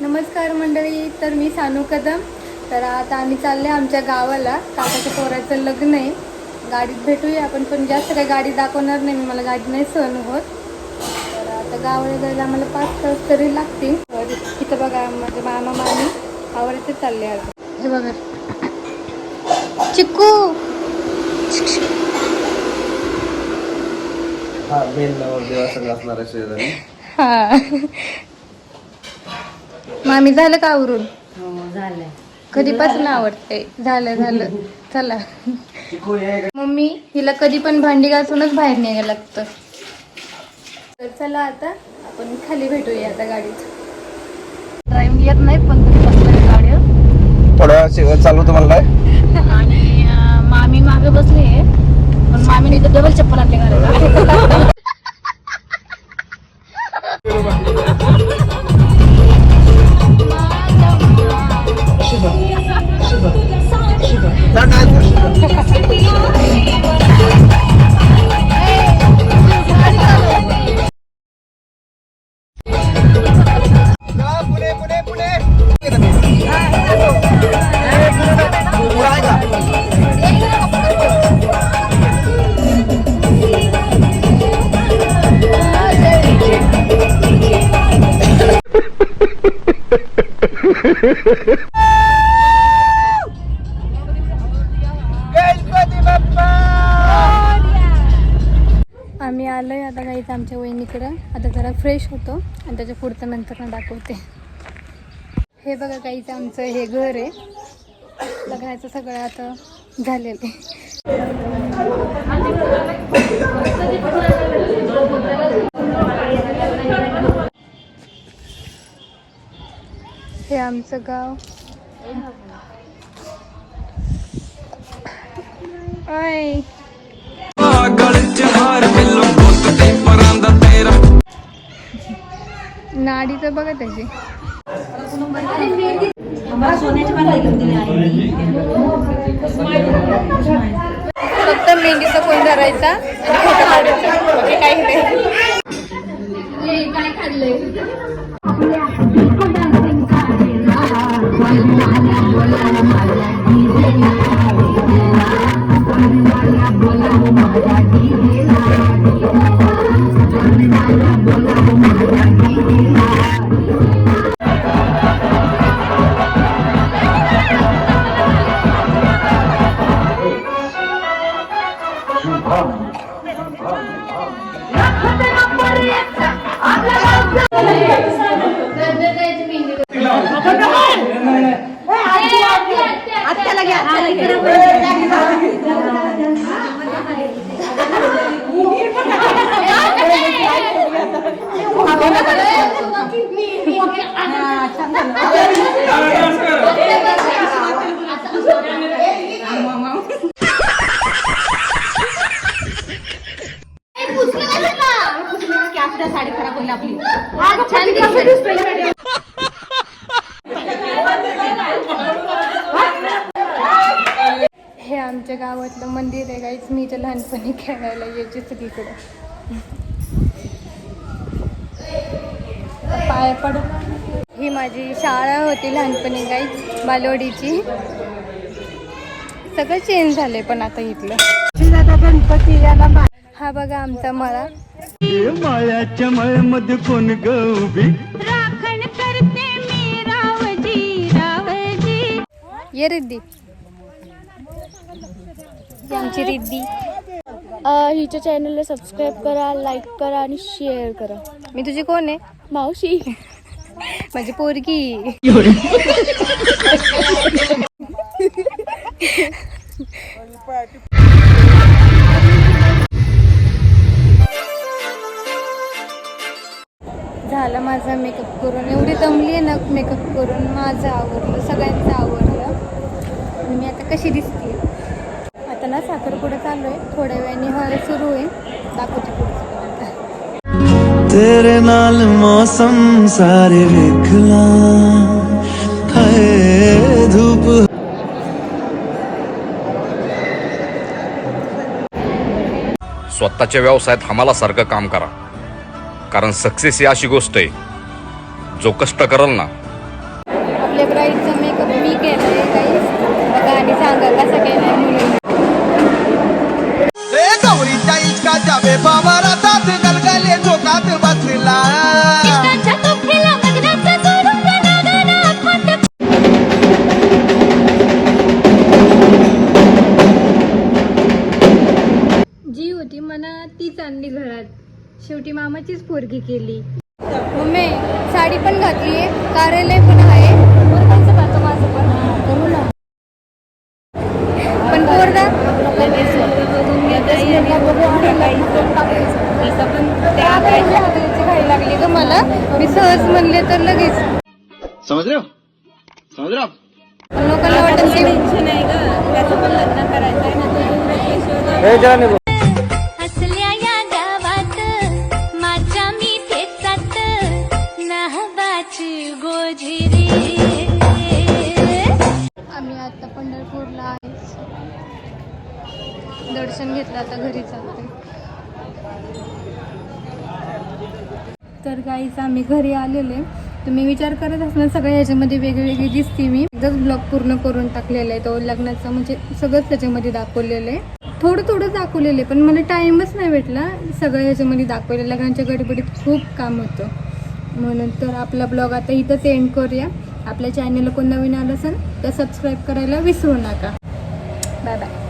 नमस्कार मंडळी तर मी सानू कदम. तर आता आम्ही चालले आमच्या गावाला. काकाच्या पोराचं लग्न आहे. गाडीत भेटूया आपण पण जास्त काही गाडी दाखवणार नाही. मी मला गाडी नाही सहन होत. तर आता गावाला जायला आम्हाला पाच तास तरी लागतील. तर इथं बघा माझे मामा मामी आवडते चालले आता. हे बघा. चिक्कू! हा मेन असणार आहे हा. मामी झालं का आवरून? हो झालंय. कधीपासून आवडते झालं झालं. चला. मम्मी हिला कधी पण भांडी घासूनच बाहेर निघायला लागतं. तर चला आता आपण खाली भेटूया आता गाडीत. ड्रायव्हिंग येत नाही पण तुम्ही बसलाय थोड्या वेळा चालू तुम्हाला आम्ही आलो आहे आता काहीच आमच्या वहिनीकडं. आता जरा फ्रेश होतो आणि त्याच्या पुढचं नंतर ना दाखवते. हे बघा काहीच आमचं हे घर आहे. बघायचं सगळं आता झालेलं आहे. हे आमचं गाव. आय नाडी तर बघा त्याची आम्हाला सोन्याची मला घेऊन दिली आहे. फक्त मेहंदीचा कोण धरायचा? आणि फोटो काढायचा बाकी काही नाही. हे आमच्या गावातलं मंदिर आहे गाईच मी इथं लहानपणी खेळायला यायची सगळीकडे. पाया पड. ही माझी शाळा होती लहानपणी गाईच बालवाडीची सगळं चेंज झालंय पण आता इथलं. हा बघा आमचा मळा. मायाच्या मळ्यामध्ये कोण ग उभी? राखण करते मी रावजी रावजी. ये रिद्धी. ही आमची रिद्धी. हिच्या चॅनलला सबस्क्राईब करा लाईक करा आणि शेअर करा. मी तुझी कोण आहे? मावशी. माझी पोरगी. झालं माझा मेकअप करून. एवढी दमली आहे ना मेकअप करून. माझं आवडलं सगळ्यांचं आवडलं आणि मी आता कशी दिसते आता ना साखर पुढे चालू आहे. थोड्या वेळाने हर सुरू आहे दाखवते तेरे नाल मौसम सारे विखला है धूप. स्वतःच्या व्यवसायात हमाला सारखं काम करा. कारण सक्सेस ही अशी गोष्ट आहे. जो कष्ट करल ना. आपल्या ब्राईडचा मेकअप मी केलाय काही सांगा कसा केलाय जावे बाबारा तात गलगले झोकात बसला. जी होती मला तीच आणली घरात. शेवटी मामाचीच पोरगी केली. मम्मी साडी पण घातली आहे कार्यालय पण आहे. पण. लागली ग मला मी सहज म्हणले तर लगेच. समज रे समज रे लोकांना वाटत असल्या दर्शन घेतलं आता घरी चालते तर गाईच आम्ही घरी आलेले. तुम्ही विचार करत असणार सगळ्या ह्याच्यामध्ये वेगवेगळी दिसते मी. एकदाच ब्लॉग पूर्ण करून टाकलेला आहे. तो लग्नाचा म्हणजे सगळंच त्याच्यामध्ये दाखवलेलं आहे. थोडं थोडं दाखवलेलं आहे पण मला टाईमच नाही भेटला. सगळं ह्याच्यामध्ये दाखवलेलं लग्नाच्या गडबडीत खूप काम होतं. म्हणून तर आपला ब्लॉग आता इथंच एंड करूया. आपल्या चॅनलला कोण नवीन आलं असेल तर सबस्क्राईब करायला विसरू नका. Bye bye